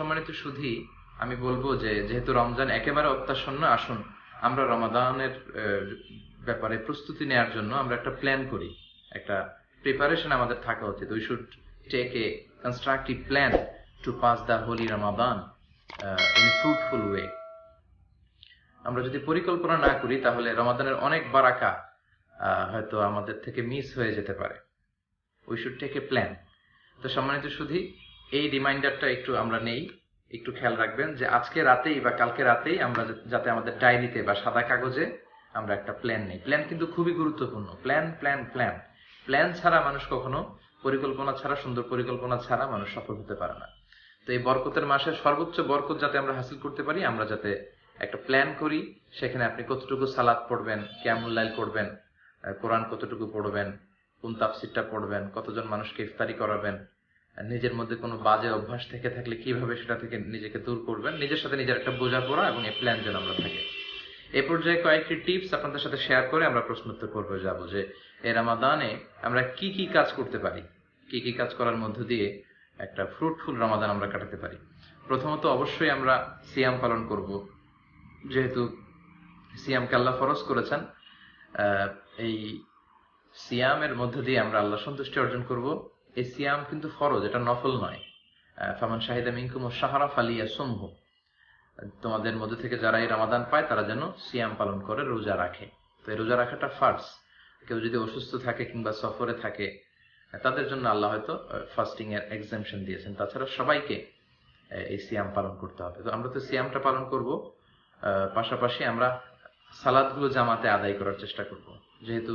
সম্মানিত সুধী, আমি বলব যে যেহেতু রমজান একেবারে অত্যাসন্ন আসুন আমরা রমাদানের ব্যাপারে প্রস্তুতি নেওয়ার জন্য আমরা একটা প্ল্যান করি। একটা প্রিপারেশন আমাদের থাকা উচিত। We should take a constructive plan to pass the holy Ramadan in fruitful way আমরা যদি পরিকল্পনা না করি, তাহলে রমাদানের অনেক বারাকা হয়তো আমাদের থেকে মিস হয়ে যেতে পারে। We should take a plan তো সম্মানিত সুধী, এই রিমাইন্ডারটা একটু আমরা নেই। একটু খেয়াল রাখবেন যে আজকে রাতেই বা কালকে রাতেই আমরা যাতে আমাদের ডায়েরিতে বা সাদা কাগজে আমরা একটা প্ল্যান নেই। প্ল্যান কিন্তু খুবই গুরুত্বপূর্ণ। প্ল্যান প্ল্যান প্ল্যান প্ল্যান ছাড়া মানুষ কখনো পরিকল্পনা ছাড়া, সুন্দর পরিকল্পনা ছাড়া মানুষ সফল হতে পারে না। তো এই বরকতের মাসে সর্বোচ্চ বরকত যাতে আমরা হাসিল করতে পারি, আমরা যাতে একটা প্ল্যান করি, সেখানে আপনি কতটুকু সালাদ পড়বেন ক্যামুল্লাইল করবেন কোরআন কতটুকু পড়বেন, কোন তাফসিরটা পড়বেন, কতজন মানুষকে ইফতারি করাবেন নিজের মধ্যে কোনো বাজে অভ্যাস থেকে থাকলে কীভাবে সেটা থেকে নিজেকে দূর করবেন? নিজের সাথে নিজের একটা বোঝাপড়া এবং এই প্ল্যান যেন আমরা থাকি। এই পর্যায়ে কয়েকটি টিপস আপনাদের সাথে শেয়ার করে আমরা প্রশ্নোত্তর পর্বে যাব যে এই রামাদানে আমরা কি কি কাজ করতে পারি? কি কি কাজ করার মধ্য দিয়ে একটা ফ্রুটফুল রামাদান আমরা কাটাতে পারি? প্রথমত অবশ্যই আমরা সিয়াম পালন করব। যেহেতু সিয়ামকে আল্লাহ ফরজ করেছেন এই সিয়ামের মধ্য দিয়ে আমরা আল্লাহ সন্তুষ্টি অর্জন করব। এই সিয়াম কিন্তু ফরজ, এটা নফল নয়। ফামান শাহিদা মিনকুম সাহারা ফালিয়া সম্ভু তোমাদের মধ্যে থেকে যারা এই রামাদান পায়, তারা যেন সিয়াম পালন করে, রোজা রাখে। তো এই রোজা রাখাটা ফার্স কেউ যদি অসুস্থ থাকে কিংবা সফরে থাকে, তাদের জন্য আল্লাহ হয়তো ফাস্টিং এর এক্সামশন দিয়েছেন। তাছাড়া সবাইকে এই সিয়াম পালন করতে হবে। তো আমরা তো সিয়ামটা পালন করব। পাশাপাশি আমরা সালাদগুলো জামাতে আদায় করার চেষ্টা করব। যেহেতু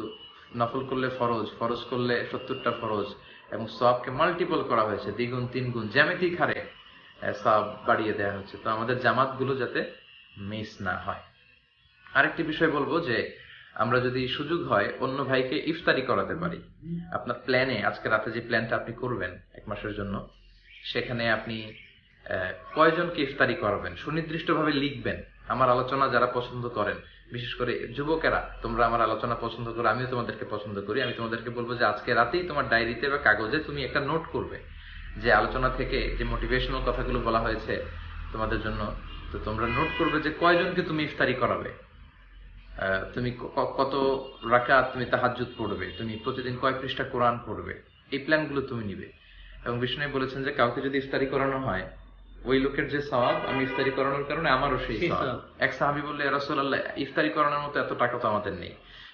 নফল করলে ফরজ ফরজ করলে সত্তরটা ফরজ এবং সবকে মাল্টিপল করা হয়েছে, দ্বিগুণ, তিনগুণ, জ্যামিতিক হারে সব বাড়িয়ে দেওয়া হচ্ছে। তো আমাদের জামাতগুলো যাতে মিস না হয়। আরেকটি বিষয় বলব যে, আমরা যদি সুযোগ হয়, অন্য ভাইকে ইফতারি করাতে পারি। আপনার প্ল্যানে আজকে রাতে যে প্ল্যানটা আপনি করবেন এক মাসের জন্য, সেখানে আপনি কয়জনকে ইফতারি করাবেন? সুনির্দিষ্টভাবে লিখবেন। আমার আলোচনা যারা পছন্দ করেন বিশেষ করে যুবকেরা, তোমরা আমার আলোচনা পছন্দ করো, আমিও তোমাদেরকে পছন্দ করি। আমি তোমাদেরকে বলব যে আজকে রাতেই তোমার ডায়েরিতে বা কাগজে তুমি একটা নোট করবে যে আলোচনা থেকে যে মোটিভেশনাল কথাগুলো বলা হয়েছে তোমাদের জন্য। তো তোমরা নোট করবে যে কয়জনকে তুমি ইফতারি করাবে। তুমি কত রাখা তুমি তাহাজ্জুদ পড়বে, তুমি প্রতিদিন কয় পৃষ্ঠা কোরআন পড়বে, এই প্ল্যানগুলো তুমি নিবে। এবং বিষ্ণু বলেছেন যে কাউকে যদি ইফতারি করানো হয় ওই লোকের যে সওয়াব আমি ইফতারি করানোর কারণে আমারও সেই সওয়াব। এক সাহাবি বললে রাসূলুল্লাহ ইফতারি করানোর মতো এত টাকা তো আমাদের নেই।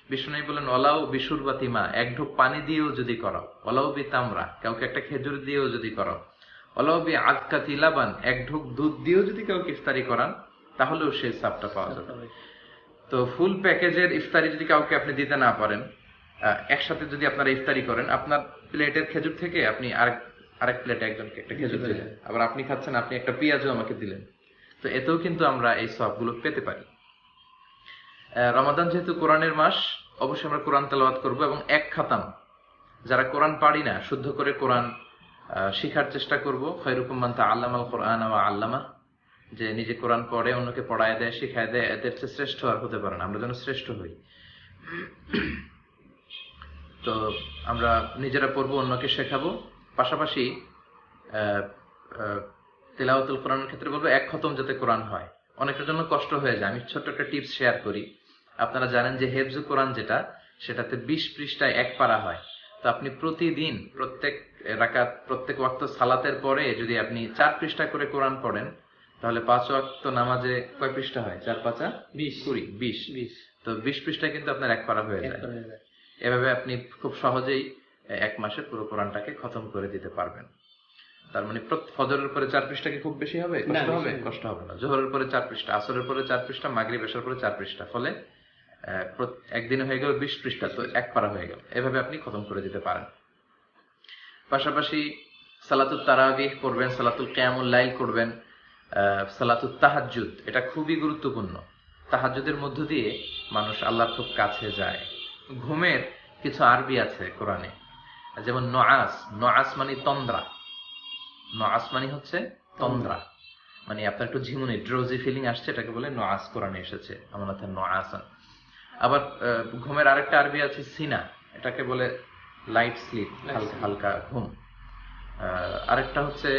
বিষ্ণু বলেন অলাও বিশুর বা তিমা এক ঢোক পানি দিয়েও যদি করাও। অলাও বি তামরা কাউকে একটা খেজুর দিয়েও যদি করাও। অলাও বি আজকা তিলাবান এক ঢোক দুধ দিয়েও যদি কাউকে ইফতারি করান তাহলেও সেই সাপটা পাওয়া যাবে। তো ফুল প্যাকেজের ইফতারি যদি কাউকে আপনি দিতে না পারেন একসাথে যদি আপনারা ইফতারি করেন আপনার প্লেটের খেজুর থেকে আপনি আরেক আরেক প্লেটে একজনকে একটা খেজুর দিলেন। আবার আপনি খাচ্ছেন আপনি একটা পেঁয়াজও আমাকে দিলেন। তো এতেও কিন্তু আমরা এই সবগুলো পেতে পারি। রমাদান যেহেতু কোরআনের মাস অবশ্যই আমরা কোরআন তেলাওয়াত করব এবং এক খাতাম। যারা কোরআন পারি না শুদ্ধ করে কোরআন শিখার চেষ্টা করব। খৈরুকুম মান তাআল্লামাল কোরআন ওয়া আল্লামা। যে নিজে কোরআন পড়ে অন্যকে পড়ায় দেয় শিখায় দেয় এদের চেয়ে শ্রেষ্ঠ আর হতে পারে না। আমরা যেন শ্রেষ্ঠ হই। তো আমরা নিজেরা পড়ব অন্যকে শেখাবো। পাশাপাশি তেলাওয়াতুল কোরআনের ক্ষেত্রে বলব এক খতম যাতে কোরআন হয়। অনেকের জন্য কষ্ট হয়ে যায়। আমি ছোট্ট একটা টিপস শেয়ার করি। আপনারা জানেন যে হেফজু কোরআন যেটা সেটাতে বিশ পৃষ্ঠায় এক পারা হয়। তো আপনি প্রতিদিন প্রত্যেক রাকাত প্রত্যেক ওয়াক্ত সালাতের পরে যদি আপনি চার পৃষ্ঠা করে কোরআন পড়েন তাহলে পাঁচ ওয়াক্ত নামাজে কয় পৃষ্ঠা হয়? চার পাঁচা বিশ। কুড়ি বিশ। বিশ। তো বিশ পৃষ্ঠায় কিন্তু আপনার এক পারা হয়ে যায়। এভাবে আপনি খুব সহজেই এক মাসে পুরো কোরআনটাকে খতম করে দিতে পারবেন। তার মানে ফজরের পরে চার পৃষ্ঠা কি খুব বেশি হবে? কষ্ট হবে। কষ্ট হবে না। জোহরের পরে চার পৃষ্ঠা আসরের পরে চার পৃষ্ঠা মাগরিব এসার পরে চার পৃষ্ঠা। ফলে একদিনে হয়ে গেল বিশ পৃষ্ঠা তো এক পারা হয়ে গেল। এভাবে আপনি খতম করে দিতে পারেন। পাশাপাশি সালাতুল তারাবিহ করবেন সালাতুল কিয়ামুল লাইল করবেন আহ, সালাতুল তাহাজ্জুদ। এটা খুবই গুরুত্বপূর্ণ। তাহাজ্জুদের মধ্য দিয়ে মানুষ আল্লাহর খুব কাছে যায়। ঘুমের কিছু আরবি আছে কোরআনে। যেমন নআস নআস মানে তন্দ্রা। নআস মানে হচ্ছে তন্দ্রা। মানে আপনার একটু ঝিমুনি ড্রোজি ফিলিং আসছে এটাকে বলে নআস কোরআনে এসেছে আমার নআসান আবার ঘুমের আরেকটা আরবি আছে সিনা এটাকে বলে লাইট স্লিপ হালকা হালকা ঘুম। আরেকটা হচ্ছে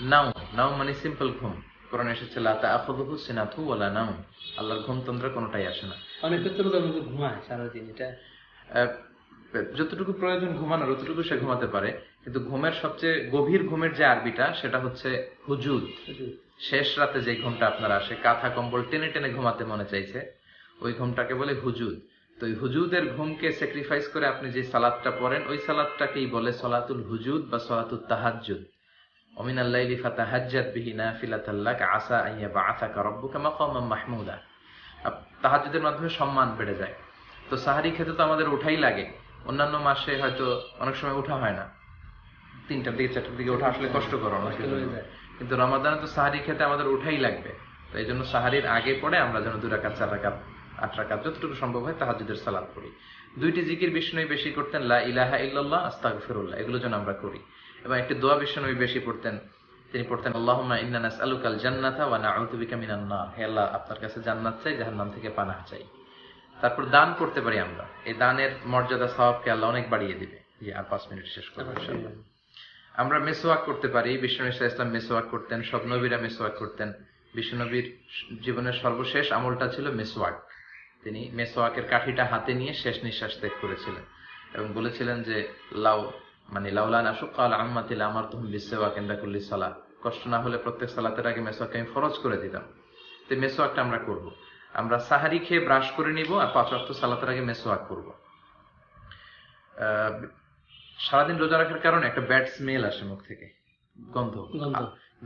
নাও নাও মানে সিম্পল ঘুম। কোরআন এসেছে লা তাআখুযুহু সিনাতু ওয়ালা নাও আল্লাহর ঘুম তন্দ্রা কোনোটাই আসে না। অনেক ক্ষেত্রে ঘুমায় সারাদিন এটা যতটুকু প্রয়োজন ঘুমানোর ততটুকু সে ঘুমাতে পারে কিন্তু ঘুমের সবচেয়ে গভীর ঘুমের যে আরবিটা সেটা হচ্ছে হুজুদ। শেষ রাতে যে ঘুমটা আপনার আসে কাঁথা কম্বল টেনে টেনে ঘুমাতে মনে চাইছে ওই ঘুমটাকে বলে হুজুদ। তো ওই হুজুদের ঘুমকে স্যাক্রিফাইস করে আপনি যে সালাদটা পড়েন ওই সালাদটাকেই বলে সলাতুল হুজুদ বা সলাতুল তাহাজুদ অমিন লিফা ফাতাহাজ্জাত বিহিনা ফিলাতাল্লাক আসা আইয়া বা আসাকা রব্বুকা মাকামা মাহমুদা। তাহাজুদের মাধ্যমে সম্মান বেড়ে যায়। তো সাহারি খেতে তো আমাদের ওঠাই লাগে। অন্যান্য মাসে হয়তো অনেক সময় উঠা হয় না। তিনটার দিকে চারটার দিকে ওঠা আসলে কষ্টকর কষ্ট জন্য। যায়। কিন্তু রমাদানে তো সাহারি খেতে আমাদের উঠাই লাগবে। তো এই জন্য সাহারির আগে পড়ে আমরা যেন দু রাকাত চার রাকাত আট রাকাত যতটুকু সম্ভব হয় তাহাজুদের সালাদ করি দুইটি জিকির বিষ্ণুই বেশি করতেন লা ইলাহা ইল্লাল্লাহ আস্তাগফিরুল্লাহ এগুলো যেন আমরা করি। এবং একটি দোয়া বিষ্ণুই বেশি পড়তেন তিনি পড়তেন আল্লাহুম্মা ইন্না নাসআলুকাল জান্নাতা ওয়া নাউযু বিকা মিনান নার। হে আল্লাহ আপনার কাছে জান্নাত চাই জাহান্নাম থেকে পানাহ চাই। তারপর দান করতে পারি আমরা। এই দানের মর্যাদা সওয়াবকে আল্লাহ অনেক বাড়িয়ে দিবে। আর পাঁচ মিনিট শেষ করব আমরা মেসোয়াক করতে পারি। বিষ্ণু ইসা ইসলাম মেসোয়াক করতেন সব নবীরা মেসোয়াক করতেন। বিষ্ণুনবীর জীবনের সর্বশেষ আমলটা ছিল মেসোয়াক তিনি মেসোয়াকের কাঠিটা হাতে নিয়ে শেষ নিঃশ্বাস ত্যাগ করেছিলেন এবং বলেছিলেন যে লাউ মানে লাউলান আসুক আশুকাল আম্মাতিল আমার তুহম বিসেওয়াক এন্দাকুল্লি সালা কষ্ট না হলে প্রত্যেক সালাতের আগে মেসোয়াককে আমি ফরজ করে দিতাম। তো মেসোয়াকটা আমরা করব। আমরা সাহারি খেয়ে ব্রাশ করে নিব আর পাঁচ অক্ট সালাতের আগে মেসোয়াক করব। সারাদিন রোজা রাখার কারণে একটা ব্যাড স্মেল আসে মুখ থেকে। গন্ধ।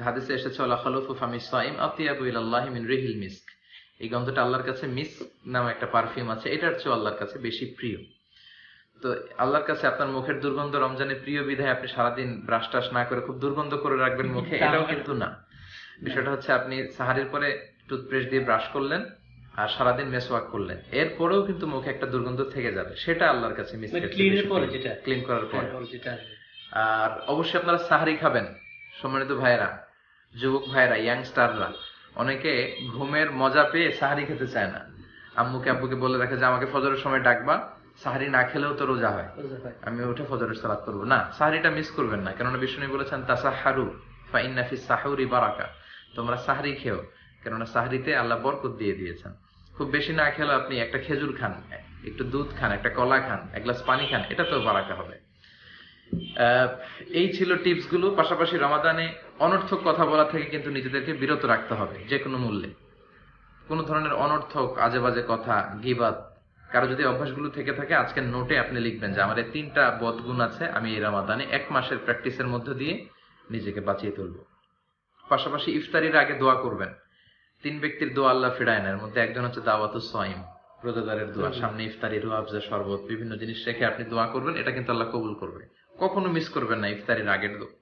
হাদিসে এসেছে ওয়ালা খালুফু ফামি সাইম আতিয়াবু ইলাল্লাহি মিন রিহিল মিস্ক। এই গন্ধটা আল্লাহর কাছে নামে একটা পারফিউম আছে এটার চেয়ে আল্লাহর কাছে বেশি প্রিয়। তো আল্লাহর কাছে আপনার মুখের দুর্গন্ধ রমজানে প্রিয় বিধায় আপনি সারাদিন ব্রাশ টাশ না করে খুব দুর্গন্ধ করে রাখবেন মুখে এটাও কিন্তু না। বিষয়টা হচ্ছে আপনি সাহারির পরে টুথপেস্ট দিয়ে ব্রাশ করলেন আর সারাদিন মেসওয়াক করলেন। এরপরেও কিন্তু মুখে একটা দুর্গন্ধ থেকে যাবে। সেটা আল্লাহর কাছে মানে ক্লিন করার পরে হ্যাঁ, পরে। আর অবশ্যই আপনারা সাহারি খাবেন সম্মানিত ভাইয়েরা যুবক ভাইয়েরা ইয়াংস্টাররা অনেকে ঘুমের মজা পেয়ে সাহারি খেতে চায় না। আম্মুকে আব্বুকে বলে রাখে যে আমাকে ফজরের সময় ডাকবা সাহারি না খেলেও তো রোজা হয়। আমি উঠে ফজরের সালাত করব। না সাহারিটা মিস করবেন না। কেননা বিষ্ণু বলেছেন তাসাহারু ফাইন্না ফি সাহুরি বারাকা। তোমরা সাহারি খেও কেননা সাহারিতে আল্লাহ বরকত দিয়ে দিয়েছেন। খুব বেশি না খেলে আপনি একটা খেজুর খান, একটু দুধ খান, একটা কলা খান, এক গ্লাস পানি খান, এটা তো বারাকা হবে। এই ছিল টিপসগুলো পাশাপাশি রমাদানে অনর্থক কথা বলা থেকে কিন্তু নিজেদেরকে বিরত রাখতে হবে, যে কোনো মূল্যে। কোনো ধরনের অনর্থক আজে বাজে কথা, গিবাদ, কারও যদি অভ্যাসগুলো থেকে থাকে, আজকের নোটে আপনি লিখবেন যে আমার তিনটা বদগুণ আছে, আমি এই রমাদানে এক মাসের প্র্যাকটিসের মধ্য দিয়ে নিজেকে বাঁচিয়ে তুলব। পাশাপাশি ইফতারির আগে দোয়া করবেন। তিন ব্যক্তির দোয়া আল্লাহ ফিরায় না এর মধ্যে একজন হচ্ছে দাওয়াতুস সাইম রোজাদারের দোয়া। সামনে ইফতারি রুয়াবজা শরবত বিভিন্ন জিনিস রেখে আপনি দোয়া করবেন এটা কিন্তু আল্লাহ কবুল করবে। কখনো মিস করবেন না ইফতারির আগের দোয়া।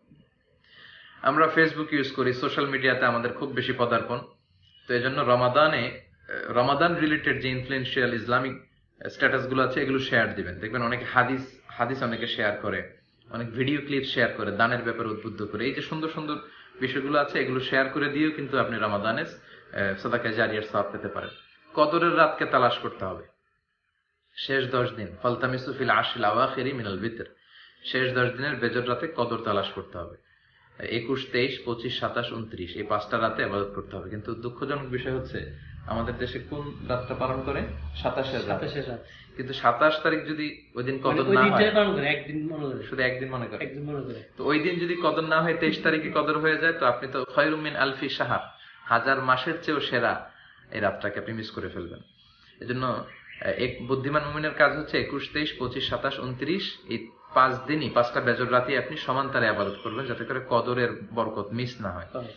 আমরা ফেসবুক ইউজ করি সোশ্যাল মিডিয়াতে আমাদের খুব বেশি পদার্পণ। তো এই জন্য রমাদানে রমাদান রিলেটেড যে ইনফ্লুয়েন্সিয়াল ইসলামিক স্ট্যাটাসগুলো আছে এগুলো শেয়ার দিবেন। দেখবেন অনেকে হাদিস হাদিস অনেকে শেয়ার করে অনেক ভিডিও ক্লিপ শেয়ার করে দানের ব্যাপারে উদ্বুদ্ধ করে। এই যে সুন্দর সুন্দর বিষয়গুলো আছে এগুলো শেয়ার করে দিয়েও কিন্তু আপনি রমাদানে সদাকা জারিয়ার সওয়াব পেতে পারেন। কদরের রাতকে তালাশ করতে হবে। শেষ দশ দিন ফালতামিসু ফিল আশিল আওয়াখিরি মিনাল বিতর। শেষ দশ দিনের বেজর রাতে কদর তালাশ করতে হবে। একুশ তেইশ পঁচিশ সাতাশ উনত্রিশ এই পাঁচটা রাতে আবাদত করতে হবে। কিন্তু দুঃখজনক বিষয় হচ্ছে আমাদের দেশে কোন রাতটা পালন করে? সাতাশের রাত। কিন্তু সাতাশ তারিখ যদি ওই দিন মানে কদর না হয় শুধু একদিন মনে করে। তো ওই দিন যদি কদর না হয় তেইশ তারিখে কদর হয়ে যায় তো আপনি তো খয়রুমিন আলফি সাহাব হাজার মাসের চেয়েও সেরা এই রাতটাকে আপনি মিস করে ফেলবেন। এজন্য এক বুদ্ধিমান মুমিনের কাজ হচ্ছে একুশ তেইশ পঁচিশ সাতাশ উনত্রিশ এই পাঁচ দিনই পাঁচটা বেজর রাতে আপনি সমান তারে আবাদত করবেন যাতে করে কদরের বরকত মিস না হয়। হয়।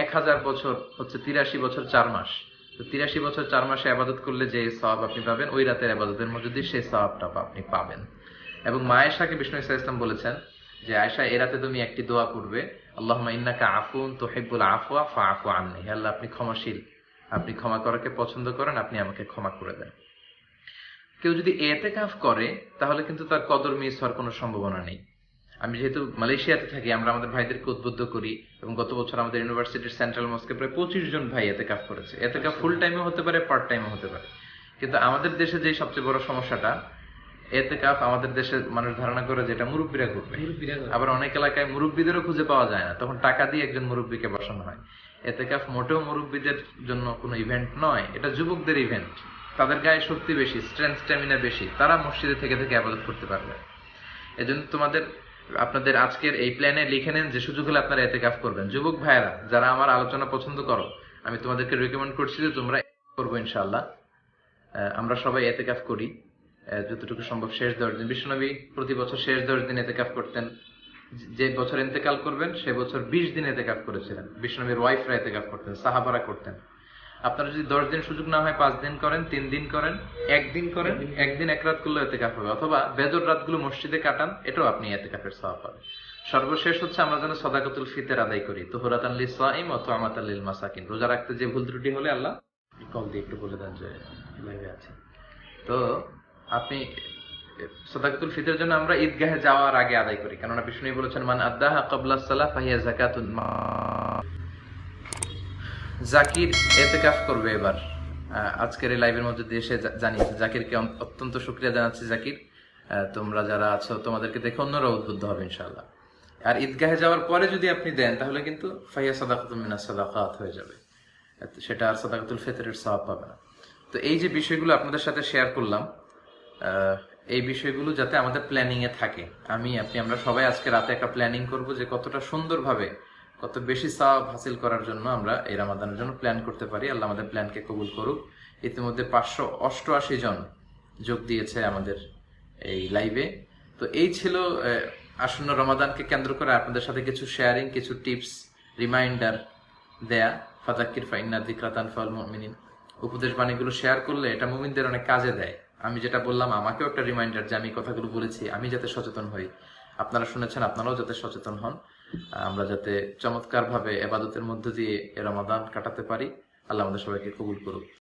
এক হাজার বছর হচ্ছে তিরাশি বছর চার মাস। তো তিরাশি বছর চার মাসে আবাদত করলে যে সওয়াব আপনি পাবেন ওই রাতের আবাদতের মধ্যে দিয়ে সেই সওয়াবটা আপনি পাবেন। এবং মায়েশাকে বিষ্ণু ইসা ইসলাম বলেছেন যে আয়সা এ রাতে তুমি একটি দোয়া করবে আল্লাহ ইন্নাকা আফুন তোহিবুল আফওয়া ফা আফু আননি। হে আল্লাহ আপনি ক্ষমাশীল। আপনি ক্ষমা করাকে পছন্দ করেন আপনি আমাকে ক্ষমা করে দেন। কেউ যদি এতে কাফ করে তাহলে কিন্তু তার কদর মিস হওয়ার কোনো সম্ভাবনা নেই। আমি যেহেতু মালয়েশিয়াতে থাকি আমরা আমাদের ভাইদেরকে উদ্বুদ্ধ করি এবং গত বছর আমাদের ইউনিভার্সিটির সেন্ট্রাল মস্কে প্রায় পঁচিশ জন ভাই এতে কাফ করেছে। এতে কাফ ফুল টাইমে হতে পারে পার্ট টাইমে হতে পারে। কিন্তু আমাদের দেশে যে সবচেয়ে বড় সমস্যাটা এতে কাফ আমাদের দেশে মানুষ ধারণা করে যে এটা মুরব্বীরা করবে। আবার অনেক এলাকায় মুরব্বীদেরও খুঁজে পাওয়া যায় না। তখন টাকা দিয়ে একজন মুরব্বীকে বসানো হয়। এতে কাফ মোটেও মুরব্বীদের জন্য কোনো ইভেন্ট নয় এটা যুবকদের ইভেন্ট তাদের গায়ে শক্তি বেশি স্ট্রেংথ স্ট্যামিনা বেশি। তারা মসজিদে থেকে থেকে আবাদত করতে পারবে। এজন্য তোমাদের আপনাদের আজকের এই প্ল্যানে লিখে নেন যে সুযোগ হলে আপনারা এতে কাফ করবেন। যুবক ভাইয়েরা যারা আমার আলোচনা পছন্দ করো আমি তোমাদেরকে রেকমেন্ড করছি যে তোমরা করব ইনশাআল্লাহ। আহ, আমরা সবাই এতে কাফ করি। যতটুকু সম্ভব শেষ দশ দিন। বিশ্বনবী প্রতি বছর শেষ দশ দিন এতে কাফ করতেন। যে বছর ইন্তেকাল করবেন সে বছর বিশ দিন এতে কাফ করেছিলেন। বিশ্বনবীর ওয়াইফরা এতে কাফ করতেন সাহাবারা করতেন। আপনারা যদি দশ দিন সুযোগ না হয় পাঁচ দিন করেন তিন দিন করেন একদিন করেন। একদিন এক রাত করলে এতে কাফ হবে। অথবা বেজর রাতগুলো মসজিদে কাটান এটাও আপনি এতে কাফের সওয়াব পাবেন। সর্বশেষ হচ্ছে আমরা যেন সদাকতুল ফিতের আদায় করি। তোহরাতান লিস সাইম অথবা আমাতাল লিল মাসাকিন রোজা রাখতে যে ভুল ত্রুটি হলে আল্লাহ কল দিয়ে একটু বলে দেন যে আছে। তো আপনি, সদাকাতুল ফিতের জন্য আমরা ঈদগাহে যাওয়ার আগে আদায় করি। কেননা বিষ্ণু বলেছেন, মান আদাহা কাবলা সালাহ ফাহিয়া যাকাতুন জাকির এতেকাফ করবে এবার। আজকের এই লাইভের মধ্যে এসে জানিয়েছে, জাকিরকে অত্যন্ত শুক্রিয়া জানাচ্ছি জাকির। তোমরা যারা আছো, তোমাদেরকে দেখে অন্যরা উদ্বুদ্ধ হবে ইনশাআল্লাহ। আর ঈদগাহে যাওয়ার পরে যদি আপনি দেন, তাহলে কিন্তু ফাইয়া সাদাকাতুল মিনাস সাদাকাত হয়ে যাবে। সেটা আর সাদাকাতুল ফিতরের সওয়াব পাবে না। তো এই যে বিষয়গুলো আপনাদের সাথে শেয়ার করলাম এই বিষয়গুলো যাতে আমাদের প্ল্যানিং এ থাকে। আমি, আপনি, আমরা সবাই আজকে রাতে একটা প্ল্যানিং করব যে কতটা সুন্দরভাবে, কত বেশি সাব হাসিল করার জন্য আমরা এই রামাদানের জন্য প্ল্যান করতে পারি। আল্লাহ আমাদের প্ল্যানকে কবুল করুক। ইতিমধ্যে পাঁচশো অষ্টআশি জন যোগ দিয়েছে আমাদের এই লাইভে তো এই ছিল আসন্ন রমাদানকে কেন্দ্র করে আপনাদের সাথে কিছু শেয়ারিং কিছু টিপস রিমাইন্ডার দেয়া। ফাজাক্কির ফাইন্না দিকরাতান ফল মুমিনিন। উপদেশ বাণীগুলো শেয়ার করলে এটা মুমিনদের অনেক কাজে দেয়। আমি যেটা বললাম, আমাকেও একটা রিমাইন্ডার যে আমি কথাগুলো বলেছি, আমি যাতে সচেতন হই। আপনারা শুনেছেন, আপনারাও যাতে সচেতন হন। আমরা যাতে চমৎকারভাবে এবাদতের মধ্য দিয়ে এরা রমাদান কাটাতে পারি। আল্লাহ আমাদের সবাইকে কবুল করুক।